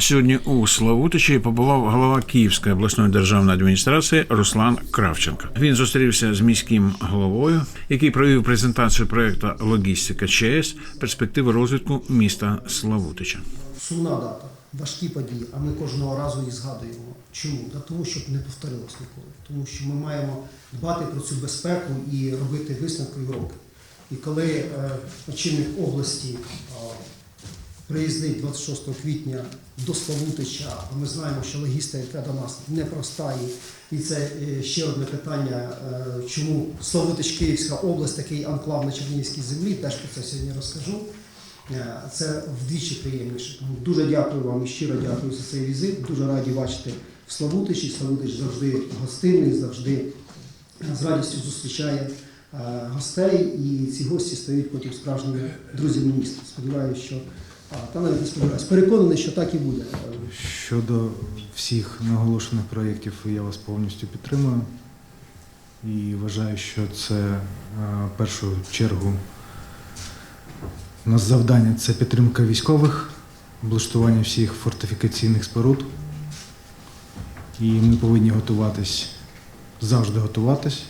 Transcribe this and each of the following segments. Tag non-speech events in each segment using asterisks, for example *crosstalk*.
Сьогодні у Славутичі побував голова Київської обласної державної адміністрації Руслан Кравченко. Він зустрівся з міським головою, який провів презентацію проекту Логістика ЧС перспективи розвитку міста Славутича. Сумна дата, важкі події, а ми кожного разу їх згадуємо. Чому? Для того, щоб не повторилось ніколи. Тому що ми маємо дбати про цю безпеку і робити висновки і уроки. І коли е, очільник області е, приїздить 26 квітня до Славутича, а ми знаємо, що логістика до нас непроста. І, і це е, ще одне питання, е, чому Славутич Київська область, такий анклав на Чернігівській землі, теж про це сьогодні розкажу. Е, Це вдвічі приємніше. Тому дуже дякую вам і щиро дякую за цей візит. Дуже раді бачити в Славутичі. Славутич завжди гостинний, завжди з радістю зустрічає гостей, і ці гості стають потім справжніми друзями міста. Сподіваюся, що та навіть не сподіваюся, переконаний, що так і буде. Щодо всіх наголошених проєктів, я вас повністю підтримую і вважаю, що це е, в першу чергу у нас завдання це підтримка військових, облаштування всіх фортифікаційних споруд. І ми повинні готуватись, завжди готуватись.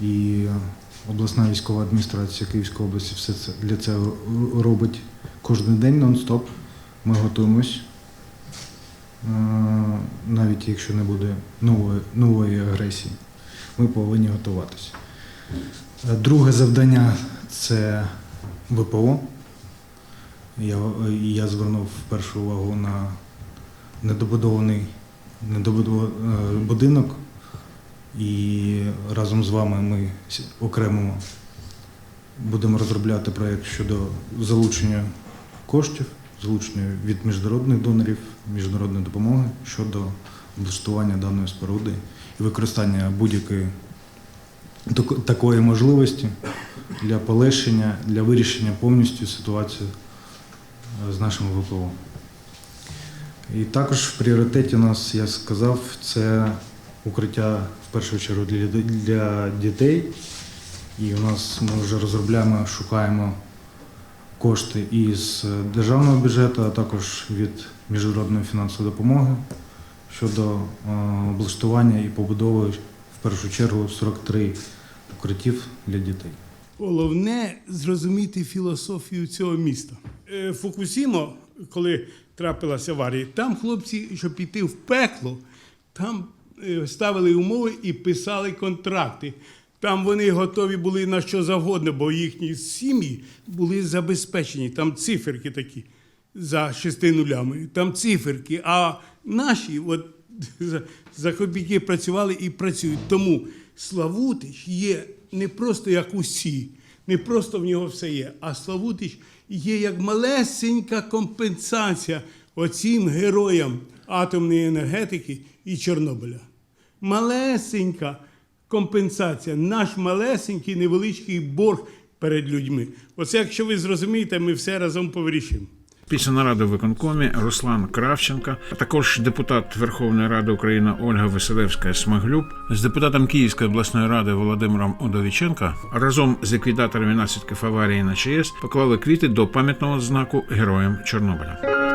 І обласна військова адміністрація Київської області все це для цього робить кожен день нон-стоп. Ми готуємось. Е, навіть якщо не буде нової, нової агресії, ми повинні готуватися. Е, Друге завдання це ВПО. Я, я звернув першу увагу на недобудований недобудований е, будинок, і разом з вами ми окремо будемо розробляти проєкт щодо залучення коштів, залучення від міжнародних донорів, міжнародної допомоги щодо облаштування даної споруди і використання будь-якої такої можливості для полегшення, для вирішення повністю ситуації е, з нашим ВПО. І також в пріоритеті у нас, я сказав, це укриття в першу чергу для дітей. І у нас ми вже розробляємо, шукаємо кошти із державного бюджету, а також від міжнародної фінансової допомоги щодо е, облаштування і побудови в першу чергу 43 укриттів для дітей. Головне зрозуміти філософію цього міста. Е, Фукусімо, коли трапилася аварія, там хлопці, щоб піти в пекло, там е, ставили умови і писали контракти. Там вони готові були на що завгодно, бо їхні сім'ї були забезпечені. Там циферки такі за шести нулями. Там циферки. А наші от, *laughs* за, копійки працювали і працюють. Тому Славутич є не просто як усі, не просто в нього все є, а Славутич є як малесенька компенсація оцім героям атомної енергетики і Чорнобиля. Малесенька компенсація, наш малесенький невеличкий борг перед людьми. Оце, якщо ви зрозумієте, ми все разом повирішимо. Після наради в виконкомі Руслан Кравченко, а також депутат Верховної Ради України Ольга Веселевська Смаглюк з депутатом Київської обласної ради Володимиром Удовіченко разом з ліквідаторами наслідків аварії на ЧАЕС поклали квіти до пам'ятного знаку героям Чорнобиля.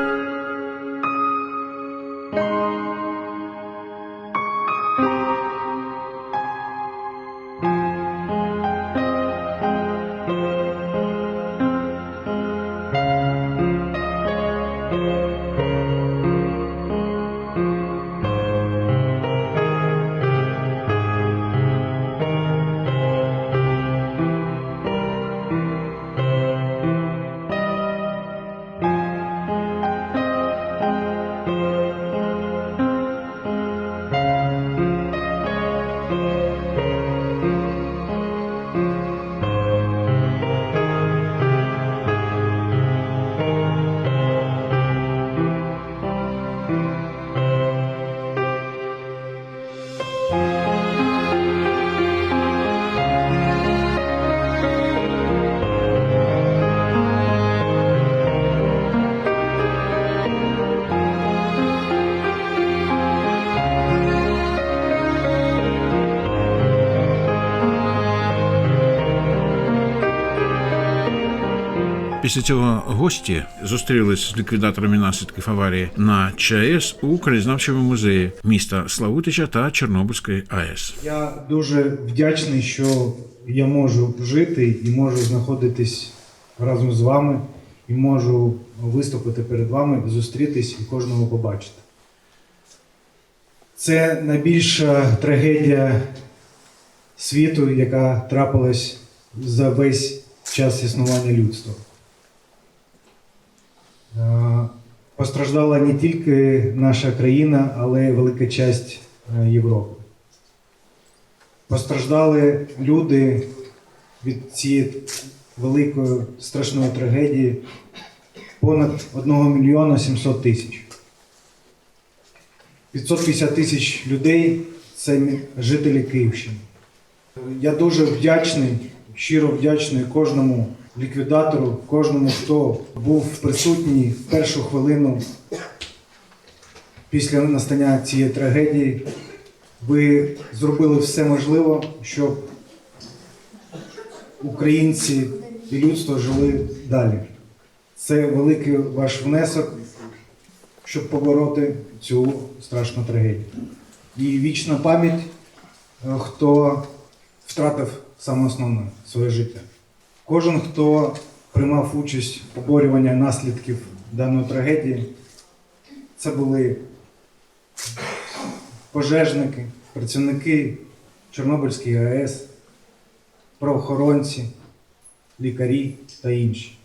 Після цього гості зустрілись з ліквідаторами наслідків аварії на ЧАЕС у краєзнавчому музеї міста Славутича та Чорнобильської АЕС. Я дуже вдячний, що я можу жити і можу знаходитись разом з вами, і можу виступити перед вами, зустрітись і кожного побачити. Це найбільша трагедія світу, яка трапилась за весь час існування людства. Е, Постраждала не тільки наша країна, але й велика часть е, Європи. Постраждали люди від цієї великої страшної трагедії понад 1 мільйона 700 тисяч. 550 тисяч людей це жителі Київщини. Я дуже вдячний, щиро вдячний кожному ліквідатору, кожному, хто був присутній в першу хвилину після настання цієї трагедії. Ви зробили все можливе, щоб українці і людство жили далі. Це великий ваш внесок, щоб побороти цю страшну трагедію. І вічна пам'ять, е, хто втратив саме основне своє життя. Кожен, хто приймав участь в поборюванні наслідків даної трагедії, це були пожежники, працівники Чорнобильської АЕС, правоохоронці, лікарі та інші.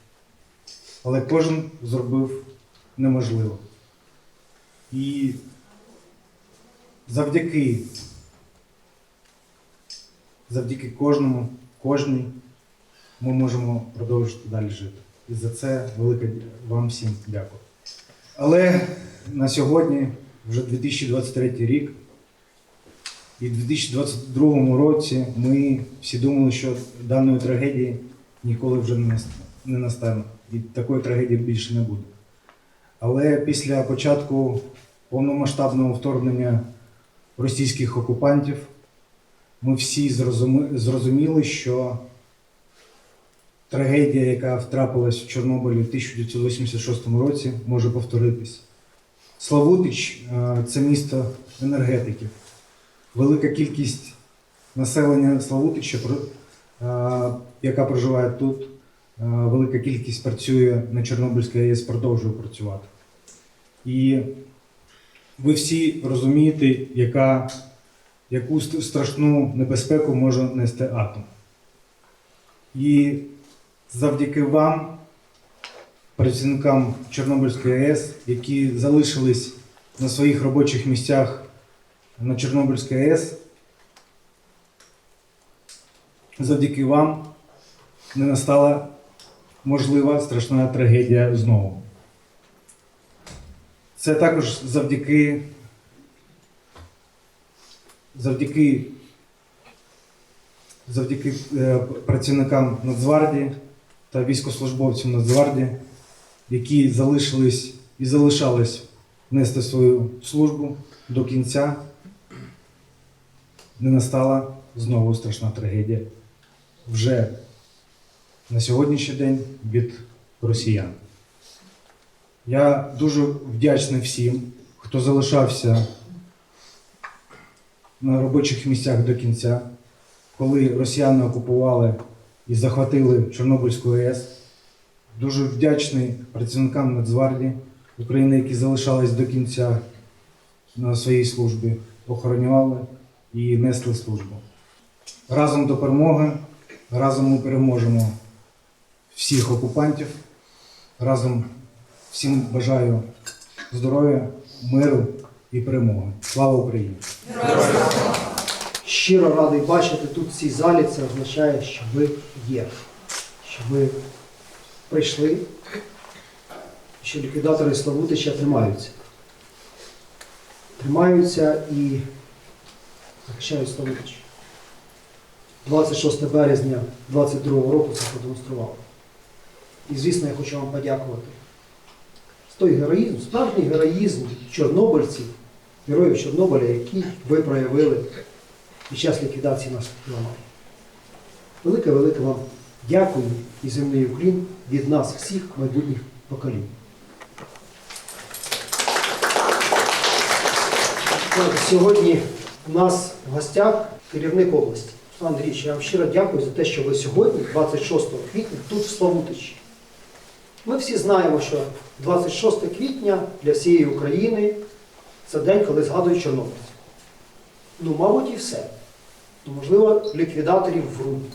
Але кожен зробив неможливо. І завдяки, завдяки кожному, кожній ми можемо продовжити далі жити. І за це велике вам всім дякую. Але на сьогодні вже 2023 рік, і в 2022 році ми всі думали, що даної трагедії ніколи вже не настане. І такої трагедії більше не буде. Але після початку повномасштабного вторгнення російських окупантів ми всі зрозуміли, що трагедія, яка втрапилась в Чорнобилі в 1986 році, може повторитись. Славутич е, це місто енергетиків. Велика кількість населення Славутича, е, яка проживає тут, е, велика кількість працює на Чорнобильській АЕС, продовжує працювати. І ви всі розумієте, яка, яку страшну небезпеку може нести атом. І завдяки вам, працівникам Чорнобильської АЕС, які залишились на своїх робочих місцях на Чорнобильській АЕС, завдяки вам не настала можлива страшна трагедія знову. Це також завдяки, завдяки, завдяки е, працівникам Нацгвардії та військовослужбовцям Нацгвардії, які залишились і залишались нести свою службу до кінця, не настала знову страшна трагедія вже на сьогоднішній день від росіян. Я дуже вдячний всім, хто залишався на робочих місцях до кінця, коли росіяни окупували і захватили Чорнобильську АЕС. Дуже вдячний працівникам Нацгвардії України, які залишались до кінця на своїй службі, охороняли і несли службу. Разом до перемоги, разом ми переможемо всіх окупантів. Разом всім бажаю здоров'я, миру і перемоги. Слава Україні! Щиро радий бачити тут в цій залі. Це означає, що ви є, що ви прийшли, що ліквідатори Славутича тримаються. Тримаються і захищають Славутич. 26 березня 22 року це продемонструвало. І, звісно, я хочу вам подякувати. той героїзм, справжній героїзм чорнобильців, героїв Чорнобиля, який ви проявили під час ліквідації наслідків аварії. Велике-велике вам Дякую і земний уклін від нас всіх майбутніх поколінь. Сьогодні у нас в гостях керівник області. Андрійович, я вам щиро дякую за те, що ви сьогодні, 26 квітня, тут в Славутичі. Ми всі знаємо, що 26 квітня для всієї України це день, коли згадують чорнобильців. Ну, мабуть, і все. Ну, можливо, ліквідаторів вруть.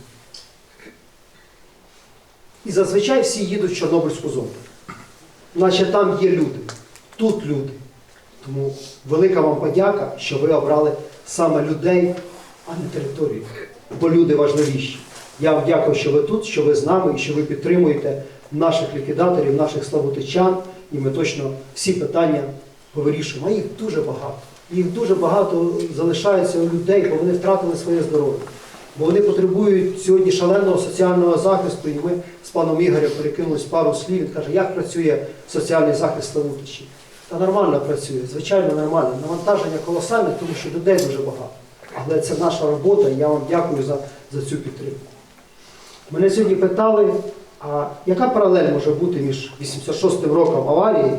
І зазвичай всі їдуть в Чорнобильську зону. Наче там є люди, тут люди. Тому велика вам подяка, що ви обрали саме людей, а не територію. Бо люди важливіші. Я вам дякую, що ви тут, що ви з нами і що ви підтримуєте наших ліквідаторів, наших славутичан, і ми точно всі питання повирішуємо. А їх дуже багато. Їх дуже багато залишається у людей, бо вони втратили своє здоров'я. Бо вони потребують сьогодні шаленого соціального захисту, і ми з паном Ігорем перекинулись пару слів. Він каже, як працює соціальний захист Славутичі. Та нормально працює, звичайно, нормально. Навантаження колосальне, тому що людей дуже багато. Але це наша робота, і я вам дякую за, за цю підтримку. Мене сьогодні питали, а яка паралель може бути між 86 роком аварії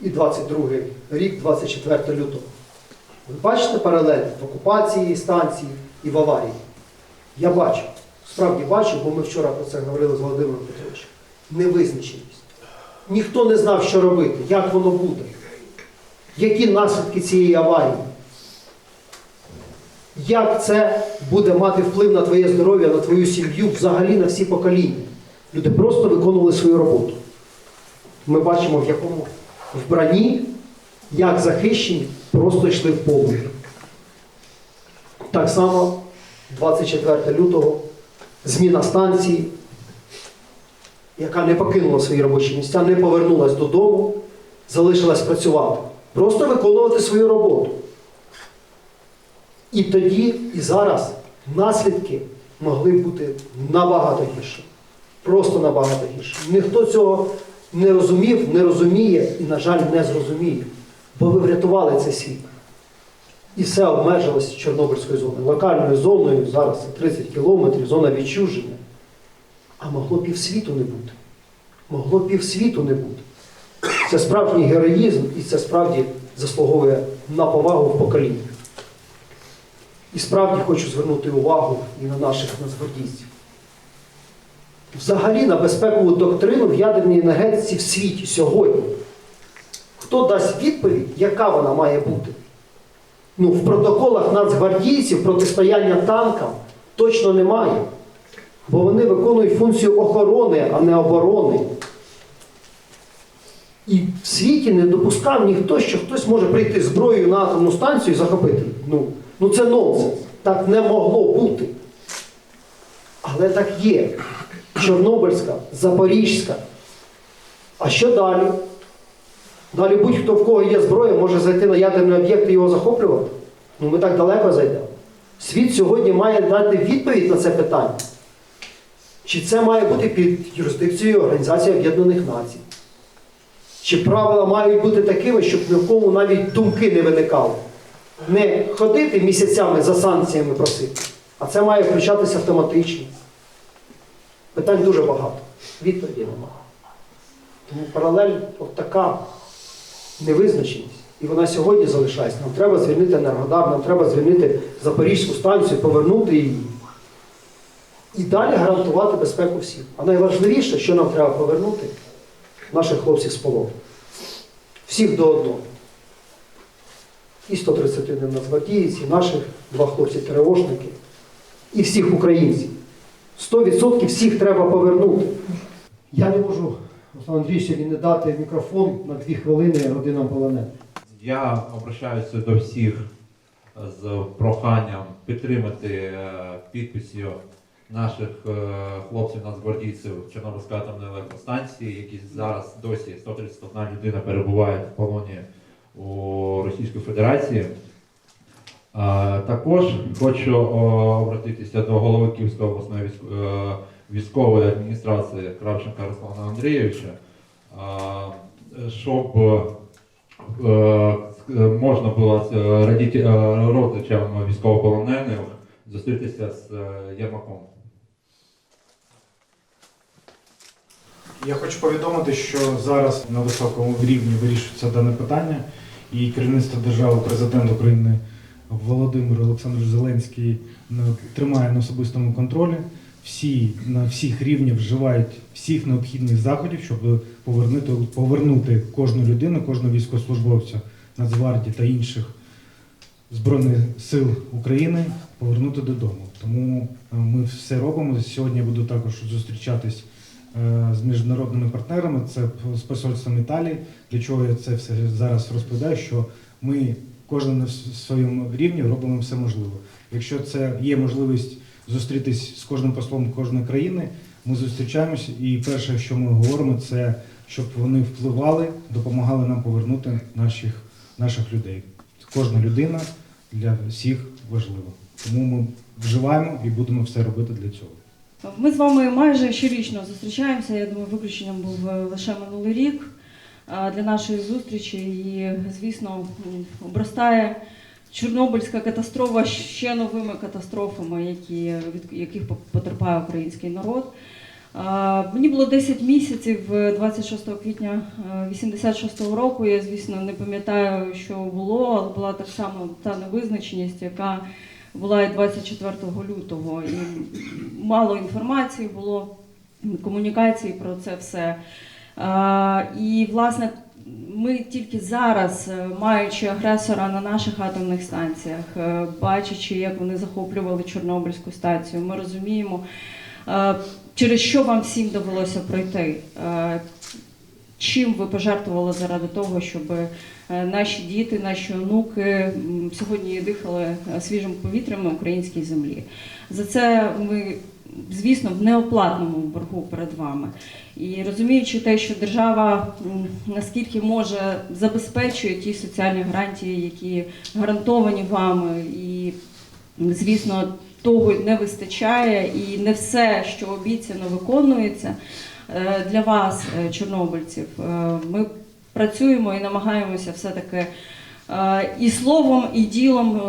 і 22 рік, 24 лютого? Ви бачите паралель в окупації станції і в аварії? Я бачу, справді бачу, бо ми вчора про це говорили з Володимиром Петровичем. Невизначеність. Ніхто не знав, що робити, як воно буде, які наслідки цієї аварії. Як це буде мати вплив на твоє здоров'я, на твою сім'ю, взагалі на всі покоління? Люди просто виконували свою роботу. Ми бачимо, в якому вбранні, як захищені, просто йшли в поле. Так само 24 лютого зміна станції, яка не покинула свої робочі місця, не повернулась додому, залишилась працювати. Просто виконувати свою роботу. І тоді, і зараз наслідки могли бути набагато гірші. Просто набагато гірше. Ніхто цього не розумів, не розуміє і, на жаль, не зрозуміє. Бо ви врятували цей світ. І все обмежилося Чорнобильською зоною. Локальною зоною зараз це 30 кілометрів, зона відчуження. А могло півсвіту не бути. Могло півсвіту не бути. Це справжній героїзм і це справді заслуговує на повагу в поколіннях. І справді хочу звернути увагу і на наших нацгвардійців. Взагалі на безпекову доктрину в ядерній енергетиці в світі сьогодні. Хто дасть відповідь, яка вона має бути? Ну, в протоколах нацгвардійців протистояння танкам точно немає. Бо вони виконують функцію охорони, а не оборони. І в світі не допускав ніхто, що хтось може прийти зброєю на атомну станцію і захопити. Ну, ну це нонсенс. Так не могло бути. Але так є. Чорнобильська, Запорізька. А що далі? Далі будь-хто в кого є зброя, може зайти на ядерний об'єкт і його захоплювати. Ну ми так далеко зайдемо. Світ сьогодні має дати відповідь на це питання. Чи це має бути під юрисдикцією Організації Об'єднаних Націй? Чи правила мають бути такими, щоб ні в кому навіть думки не виникали? Не ходити місяцями за санкціями просити, а це має включатися автоматично. Питань дуже багато. Відповіді немає. Тому паралель от така невизначеність. І вона сьогодні залишається. Нам треба звільнити Енергодар, нам треба звільнити Запорізьку станцію, повернути її. І далі гарантувати безпеку всім. А найважливіше, що нам треба повернути наших хлопців з полону. Всіх до одного. І 131 нацгвардієць, і наших два хлопці-ТРОшники, і всіх українців. 100% всіх треба повернути. Я не можу, Руслан Андрійович, не дати мікрофон на дві хвилини родинам полонених. Я обращаюся до всіх з проханням підтримати е, підписів наших е, хлопців нацгвардійців Чорнобильської атомної електростанції, які зараз досі 131 людина перебувають в полоні у Російської Федерації. Е, Також хочу обратитися до голови Київської обласної е, військової адміністрації Кравченка Руслана Андрійовича, е, щоб е, можна було е, е, родичам військовополонених зустрітися з е, Єрмаком. Я хочу повідомити, що зараз на високому рівні вирішується дане питання, і керівництво держави, президент України Володимир Олександрович Зеленський тримає на особистому контролі. Всі на всіх рівнях вживають всіх необхідних заходів, щоб повернути, повернути кожну людину, кожного військовослужбовця Нацгвардії та інших Збройних сил України повернути додому. Тому е, ми все робимо. Сьогодні буду також зустрічатись е, з міжнародними партнерами, це з посольством Італії. Для чого я це все зараз розповідаю? Що ми кожен на своєму рівні робимо все можливе. Якщо це є можливість зустрітись з кожним послом кожної країни, ми зустрічаємось, і перше, що ми говоримо, це щоб вони впливали, допомагали нам повернути наших, наших людей. Кожна людина для всіх важлива. Тому ми вживаємо і будемо все робити для цього. Ми з вами майже щорічно зустрічаємося. Я думаю, виключенням був е, лише минулий рік для нашої зустрічі. І, звісно, обростає Чорнобильська катастрофа ще новими катастрофами, які, від яких потерпає український народ. Е, Мені було 10 місяців е, 26 квітня 86-го року. Я, звісно, не пам'ятаю, що було, але була так само та невизначеність, яка була і 24 лютого. І мало інформації було, комунікації про це все. І, власне, ми тільки зараз, е, маючи агресора на наших атомних станціях, е, бачачи, як вони захоплювали Чорнобильську станцію, ми розуміємо, е, через що вам всім довелося пройти. Чим ви пожертвували заради того, щоб наші діти, наші онуки сьогодні дихали свіжим повітрям на українській землі? За це ми, звісно, в неоплатному боргу перед вами. І розуміючи те, що держава наскільки може забезпечує ті соціальні гарантії, які гарантовані вами, і звісно, того не вистачає, і не все, що обіцяно, виконується е, для вас, е, чорнобильців. Е, Ми працюємо і намагаємося все-таки е, і словом, і ділом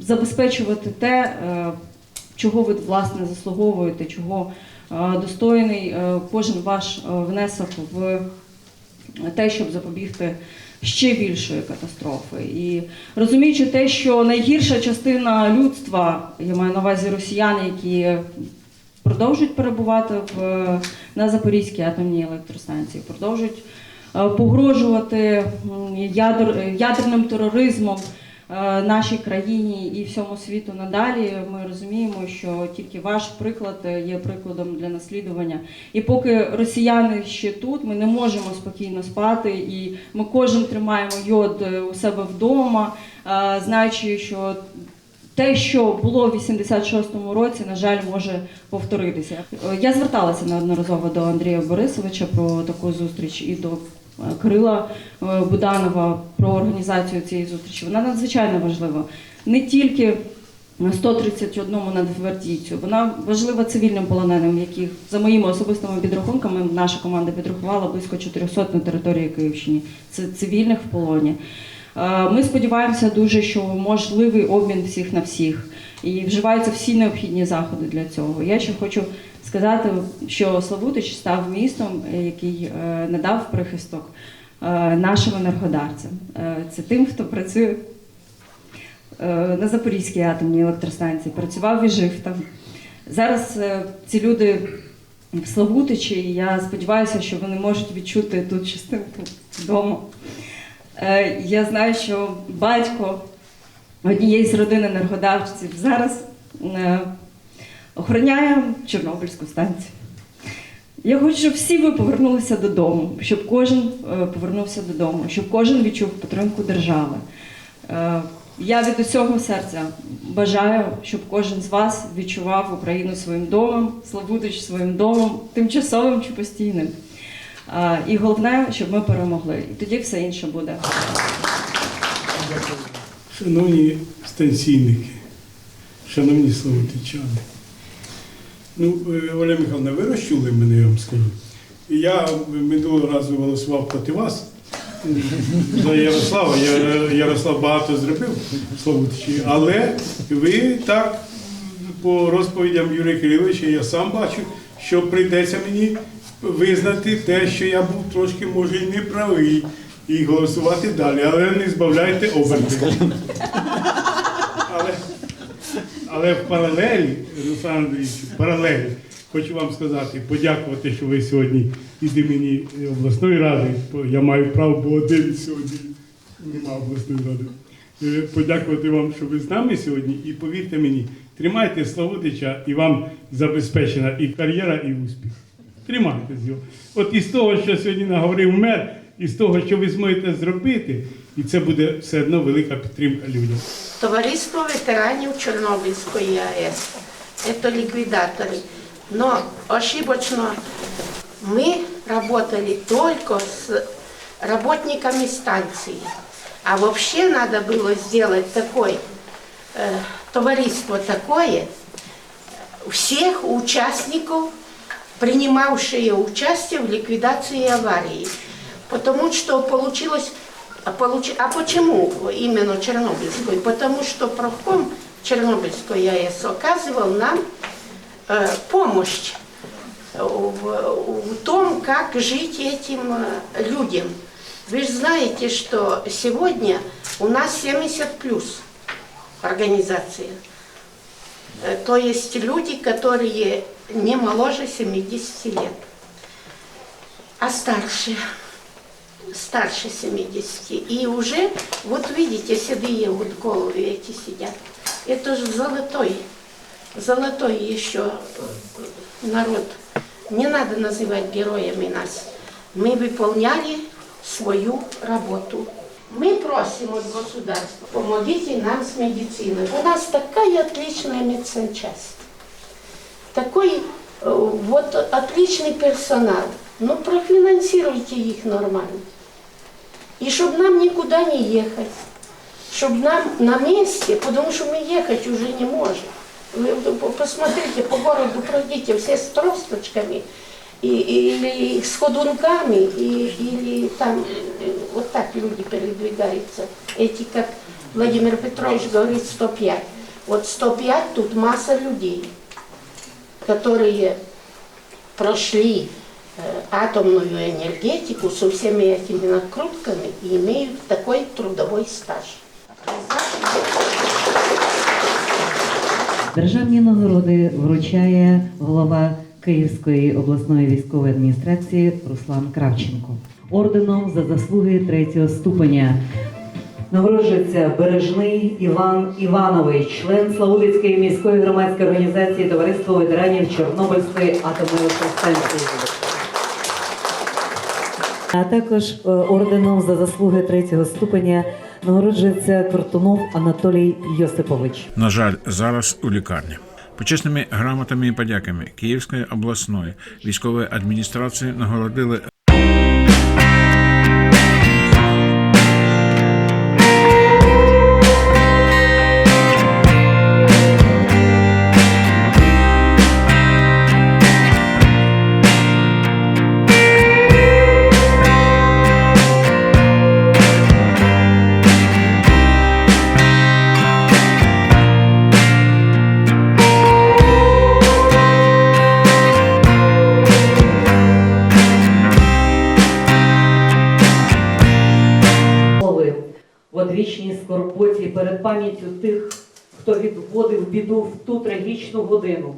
забезпечувати те, чого ви власне заслуговуєте, чого е, достойний е, кожен ваш е, внесок в те, щоб запобігти ще більшої катастрофи. І розуміючи те, що найгірша частина людства, я маю на увазі росіяни, які продовжують перебувати в, на Запорізькій атомній електростанції, продовжують погрожувати ядер, ядерним тероризмом нашій країні і всьому світу надалі. Ми розуміємо, що тільки ваш приклад е, є прикладом для наслідування. І поки росіяни ще тут, ми не можемо спокійно спати, і ми кожен тримаємо йод е, у себе вдома, е, знаючи, що те, що було в 86-му році, на жаль, може повторитися. Е, Я зверталася неодноразово до Андрія Борисовича про таку зустріч і до е, Кирила е, Буданова про організацію цієї зустрічі. Вона надзвичайно важлива. Не тільки 131 надгвардійцю, вона важлива цивільним полоненим, яких за моїми особистими підрахунками наша команда підрахувала близько 400 на території Київщини. Це цивільних в полоні. Е, Ми сподіваємося дуже, що можливий обмін всіх на всіх і вживаються всі необхідні заходи для цього. Я ще хочу сказати, що Славутич став містом, е, який е, надав прихисток е, нашим енергодарцям. Це тим, хто працює на Запорізькій атомній електростанції, працював і жив там. Зараз ці люди в Славутичі, і я сподіваюся, що вони можуть відчути тут частинку вдома. Я знаю, що батько однієї з родин енергодавців зараз охороняє Чорнобильську станцію. Я хочу, щоб всі ви повернулися додому, щоб кожен е, повернувся додому, щоб кожен відчув підтримку держави. Е, Я від усього серця бажаю, щоб кожен з вас відчував Україну своїм домом, Славутич своїм домом, тимчасовим чи постійним. Е, І головне, щоб ми перемогли. І тоді все інше буде. Шановні станційники, шановні славутичани. Ну, е, Оля Михайловна, ви розчули мене, я вам скажу. Я минулого разу голосував проти вас. За Ярослава. Я- Ярослав багато зробив Славутичі, але ви так, по розповідям Юрія Кириловича, я сам бачу, що прийдеться мені визнати те, що я був трошки, може, і неправий, і голосувати далі, але не збавляйте оберти. Але, але в паралелі, Руслан Андрійович, в паралелі, хочу вам сказати, подякувати, що ви сьогодні від імені обласної ради, я маю право, бо один сьогодні нема обласної ради. Е, Подякувати вам, що ви з нами сьогодні, і повірте мені, тримайте Славутича і вам забезпечена і кар'єра, і успіх. Тримайтесь його. От із того, що сьогодні наговорив мер, із того, що ви зможете зробити, і це буде все одно велика підтримка людям. Товариство ветеранів Чорнобильської АЕС. Это ликвидаторы. Но ошибочно мы работали только с работниками станции. А вообще надо было сделать такое, э, товариство такое, всех участников, принимавшие участие в ликвидации аварии. Потому что получилось... А, получ- а почему именно Чернобыльскую? Потому что профком Чернобыльской АЭС оказывал нам э, помощь в, в том, как жить этим э, людям. Вы же знаете, что сегодня у нас 70 плюс организация. Э, То есть люди, которые не моложе 70 лет, а старше, старше 70. И уже, вот видите, седые вот головы эти сидят. Это же золотой, золотой еще народ. Не надо называть героями нас. Мы выполняли свою работу. Мы просим от государства, помогите нам с медициной. У нас такая отличная медсанчасть. Такой э, вот отличный персонал. Ну профинансируйте их нормально. И чтобы нам никуда не ехать. Чтобы нам на месте, потому что мы ехать уже не можем. Вы посмотрите по городу, пройдите все с тросточками и, или с ходунками, и, или там э, вот так люди передвигаются. Эти, как Владимир Петрович говорит, 105. Вот 105 тут масса людей, которые прошли атомную энергетику со всеми этими накрутками и имеют такой трудовой стаж. Державні нагороди вручає голова Київської обласної військової адміністрації Руслан Кравченко. Орденом за заслуги третього ступеня нагороджується Бережний Іван Іванович, член Славутицької міської громадської організації Товариство ветеранів Чорнобильської атомної електростанції. А також е, орденом за заслуги третього ступеня нагороджується Кортунов Анатолій Йосипович. На жаль, зараз у лікарні. Почесними грамотами і подяками Київської обласної військової адміністрації нагородили пам'яттю тих, хто відводив біду в ту трагічну годину,